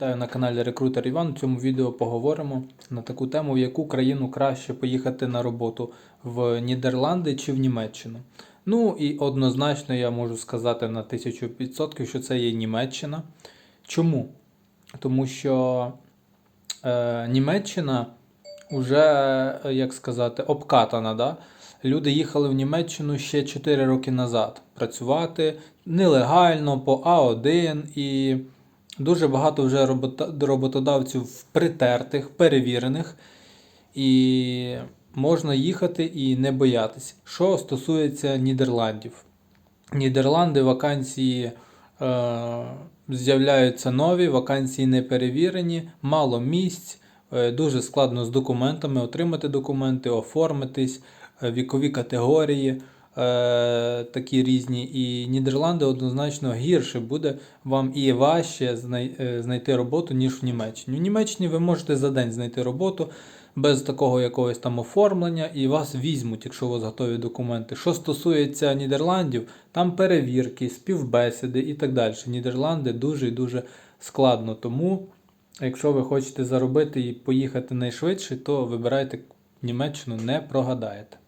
Вітаю на каналі Рекрутер Іван. У цьому відео поговоримо на таку тему, в яку країну краще поїхати на роботу в Нідерланди чи в Німеччину. Ну і однозначно я можу сказати на 1000%, що це є Німеччина. Чому? Тому що е, Німеччина вже, е, як сказати, обкатана. Да? Люди їхали в Німеччину ще 4 роки назад працювати нелегально по А1 і дуже багато вже роботодавців притертих, перевірених, і можна їхати і не боятися. Що стосується Нідерландів. Нідерланди вакансії е, з'являються нові, вакансії не перевірені, мало місць, е, дуже складно з документами отримати документи, оформитись, е, вікові категорії такі різні. І Нідерланди однозначно гірше буде вам і важче е, знайти роботу, ніж в Німеччині. В Німеччині ви можете за день знайти роботу без такого якогось там оформлення, і вас візьмуть, якщо у вас готові документи. Що стосується Нідерландів, там перевірки, співбесіди і так далі. Нідерланди дуже і дуже складно. Тому, якщо ви хочете заробити і поїхати найшвидше, то вибирайте Німеччину, не прогадаєте.